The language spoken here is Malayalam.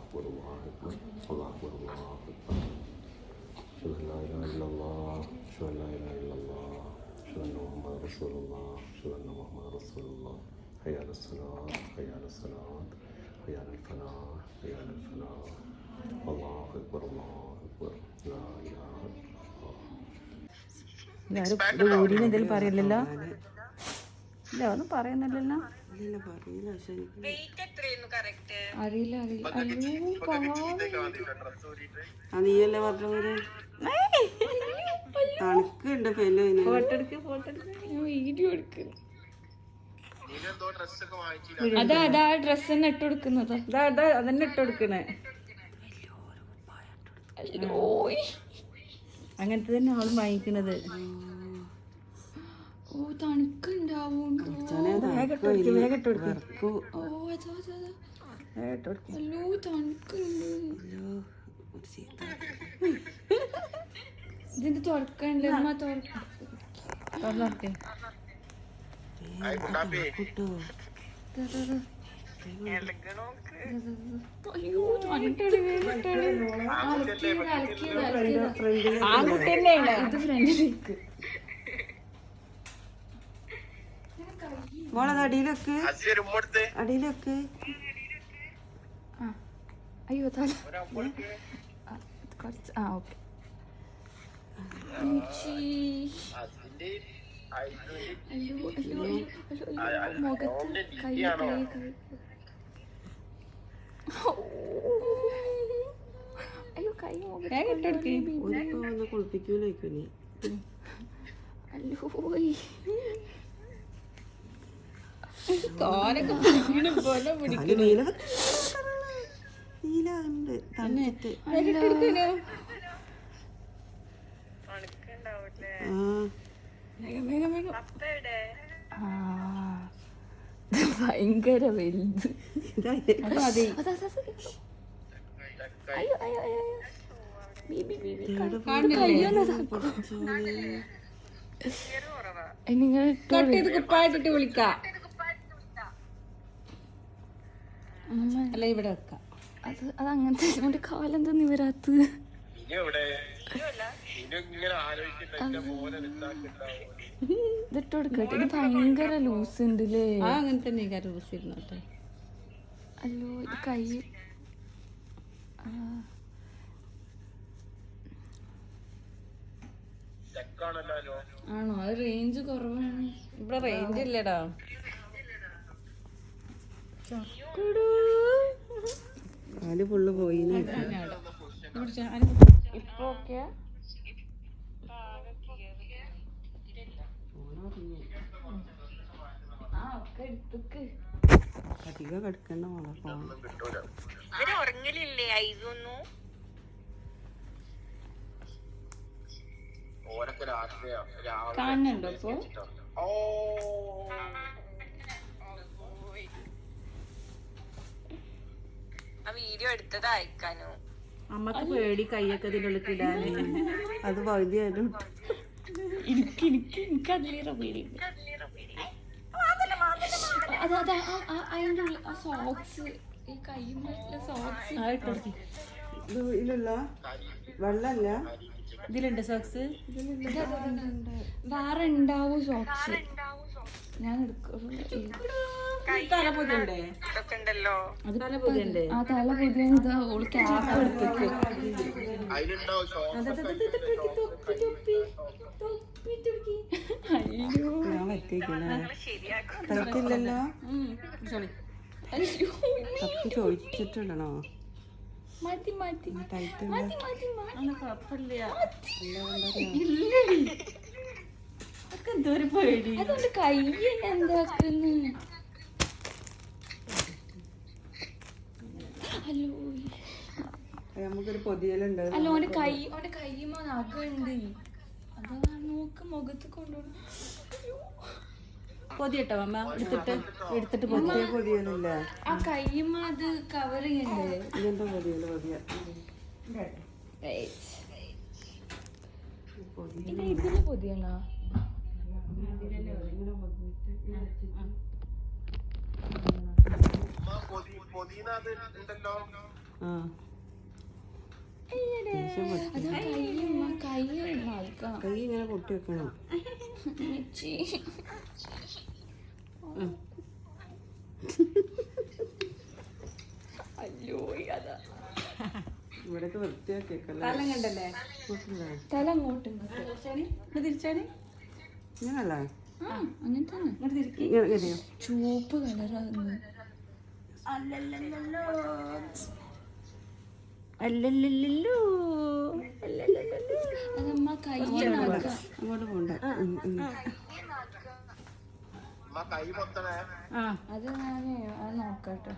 أكبر الله أكبر الله أكبر الله أكبر أشهد أن لا إله إلا الله أشهد أن لا إله إلا الله أشهد أن محمد رسول الله أشهد أن محمد رسول الله حي على الصلاة حي على الصلاة حي على الفلاح حي على الفلاح الله أكبر الله أكبر لا إله إلا الله ഇതാരും ഇത് വീടിന് എന്തെങ്കിലും പറയില്ലല്ലോ ഇല്ല ഒന്നും പറയുന്നില്ലല്ലോ. അറിയില്ല അറിയില്ല. നീയല്ലേ പറഞ്ഞ തണുക്കുണ്ട് ഫോട്ടോ എടുക്ക് ഫോട്ടോ എടുക്ക്. വീഡിയോ എടുക്ക്. അതാ അതാ ഡ്രസ് തന്നെ ഇട്ട് കൊടുക്കുന്നത്. അതാ അതാ അതന്നെ ഇട്ട് കൊടുക്കണേ. അങ്ങനത്തെ തന്നെ ആൾ വാങ്ങിക്കണത്. ഓ തണുക്കുണ്ടാവും. ഇതിന്റെ തുറക്കണ്ടേ അമ്മ തുറക്ക തുറന്നോക്കെ കിട്ടോ അയ്യോ തണുട്ടാണ് വേഗിട്ടാണ് ആൺകുട്ടിയല്ലേ ഇത് ഫ്രണ്ടിലേക്ക്. മോളത് അടിയിലൊക്കെ. അടിയിലൊക്കെ. ആ. അയ്യോ തല. കുറച്ച് ആ ഓക്കെ. മുഖത്ത് കൈ കൈ കൈ. അയ്യോ കൈ നീ അല്ലോ ഭയങ്കര വലുത്. അയ്യോ അയ്യോ അയ്യോ അയ്യോ. ബീബി ബീബി കയ്യൊന്ന് നിങ്ങൾ കുപ്പായിട്ടിട്ട് വിളിക്കാം. അല്ല ഇവിടെ വെക്കാം. അത് അത് അങ്ങനത്തെ നമ്മുടെ കാലെന്താ നിവരാത്ത്? ഇതിട്ട് കൊടുക്കട്ടെ ഇത് ഭയങ്കര ലൂസ് ഉണ്ട് അല്ലേ ആ അങ്ങനെ തന്നെ കാര്യം ദിവസം അല്ലോ ഇത് കൈ. ആണോ? അത് റേഞ്ച് കുറവാണ്. ഇവിടെ റേഞ്ച് ഇല്ലടാ. ചക്കടൂ. കാൽ ഫുള്ള് പോയി ഇപ്പൊ അധികം കിടക്കണ്ട മോളെ കാണുന്നുണ്ടോ ഇപ്പൊ? അമ്മയ്ക്ക് പേടി കൈയൊക്കെ ഇതിനുള്ളിൽ ഇടാന് അത് പകുതിയായാലും. എനിക്ക് എനിക്ക് എനിക്ക് അതിലേറെ പേടി അതാ അതാ ആ- ആ- അതിന്റെ ഉള്ളിൽ ആ സോക്സ് ഈ സോക്സ് ഇതിലുള്ള വെള്ളല്ല ഇതിലുണ്ട് സോക്സ് വേറെ ഉണ്ടാവും സോക്സ് ഞാൻ അത് ആ തല ഓൾ ക്യാപ്പ് തപ്പി ചോദിച്ചിട്ടിടണോ ടൈറ്റ് മതി മതി. മതി കുഴപ്പമില്ല. എന്തോ ഒരു പേടി. അതുകൊണ്ട് കൈ എന്താക്കുന്നു? പൊതിയലുണ്ട് അല്ല ഓന്റെ കൈ ഓന്റെ കൈമ നാക്കുണ്ട് അതാ നോക്ക് മുഖത്ത് കൊണ്ടുപോകും പൊതിയട്ടോ അമ്മ? എടുത്തിട്ട് എടുത്തിട്ട് പൊതി പൊതിയ പൊതിയലില്ല ആ കൈമ അത് കവർ ചെയ്യണ്ടേ? ഇതെന്താ പൊതിയൽ? പൊതിയ ഇത് ഇതിന് പൊതിയണോ പൊതിനകത്ത് ഉണ്ടല്ലോ ആ. കൈ ഇങ്ങനെ പൊട്ടി വെക്കണം. മിച്ചി അയ്യോ അതാ ഇവിടെയൊക്കെ വൃത്തിയാക്കിയേക്കല്ലേ? കാലം കണ്ടല്ലേ? തല അങ്ങോട്ട് ഇങ്ങോട്ട്. തിരിച്ചാണ് ഇങ്ങനല്ലേ? ആ അങ്ങനെ തന്നെ. അല്ലല്ലല്ലോ അതമ്മ കൈ അത് നോക്കട്ടെ